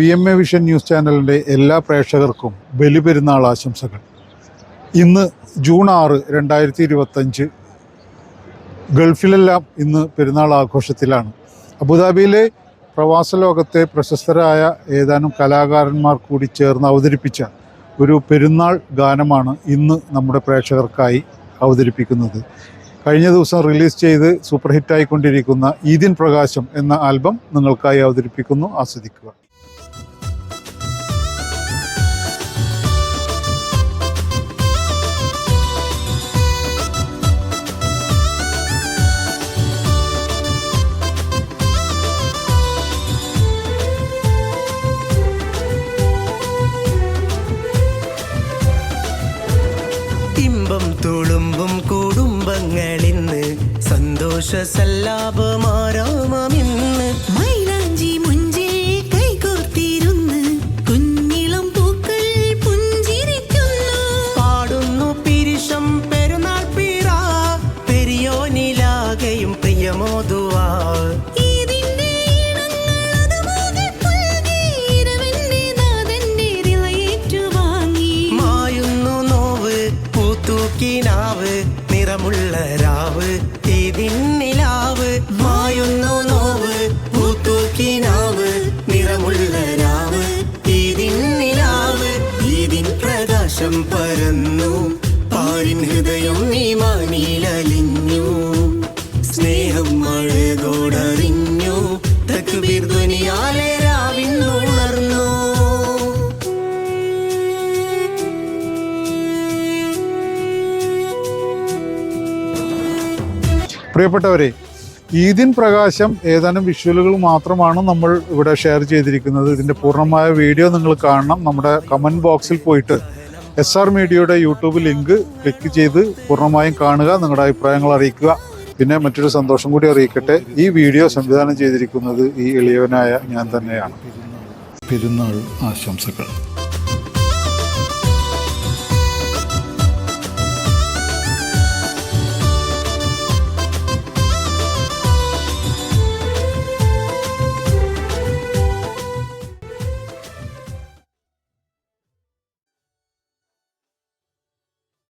P M A vision news ചാനലിന്റെ എല്ലാ പ്രേക്ഷകർക്കും ബലിപെരുന്നാൾ ആശംസകൾ. ഇന്ന് ജൂൺ ആറ് രണ്ടായിരത്തി ഇരുപത്തഞ്ച് ഗൾഫിലെല്ലാം ഇന്ന് പെരുന്നാൾ ആഘോഷത്തിലാണ്. അബുദാബിയിലെ പ്രവാസ ലോകത്തെ പ്രശസ്തരായ ഏതാനും കലാകാരന്മാർ കൂടി ചേർന്ന് അവതരിപ്പിച്ച ഒരു പെരുന്നാൾ ഗാനമാണ് ഇന്ന് നമ്മുടെ പ്രേക്ഷകർക്കായി അവതരിപ്പിക്കുന്നത്. കഴിഞ്ഞ ദിവസം റിലീസ് ചെയ്ത് സൂപ്പർ ഹിറ്റായിക്കൊണ്ടിരിക്കുന്ന ഈദിൻ പ്രകാശം എന്ന ആൽബം നിങ്ങൾക്കായി അവതരിപ്പിക്കുന്നു. ആസ്വദിക്കുക. ഇമ്പം തുളുമ്പും കുടുംബങ്ങളിന്ന് സന്തോഷ സല്ലാപമാരാമിന്ന് പൂത്തൂക്കിനാവ് നിറമുള്ള രാവ് ഇതിന്നിലാവ് മായുന്നു നോവ് പൂത്തൂക്കിനാവ് നിറമുള്ള രാവ് ഇതിന്നിലാവ് ഇതിൻ പ്രകാശം പരന്നു. പാരിൻ ഹൃദയം നീ മാനിലലിഞ്ഞു. പ്രിയപ്പെട്ടവരെ ഈദിൻ പ്രകാശം ഏതാനും വിഷ്വലുകൾ മാത്രമാണ് നമ്മൾ ഇവിടെ ഷെയർ ചെയ്തിരിക്കുന്നത്. ഇതിന്റെ പൂർണമായ വീഡിയോ നിങ്ങൾ കാണണം. നമ്മുടെ കമന്റ് ബോക്സിൽ പോയിട്ട് എസ് ആർ മീഡിയയുടെ യൂട്യൂബ് ലിങ്ക് ക്ലിക്ക് ചെയ്ത് പൂർണമായും കാണുക നിങ്ങളുടെ അഭിപ്രായങ്ങൾ അറിയിക്കുക. പിന്നെ മറ്റൊരു സന്തോഷം കൂടി അറിയിക്കട്ടെ. ഈ വീഡിയോ സംവിധാനം ചെയ്തിരിക്കുന്നത് ഈ എളിയവനായ ഞാൻ തന്നെയാണ്. പെരുന്നാൾ ആശംസകൾ.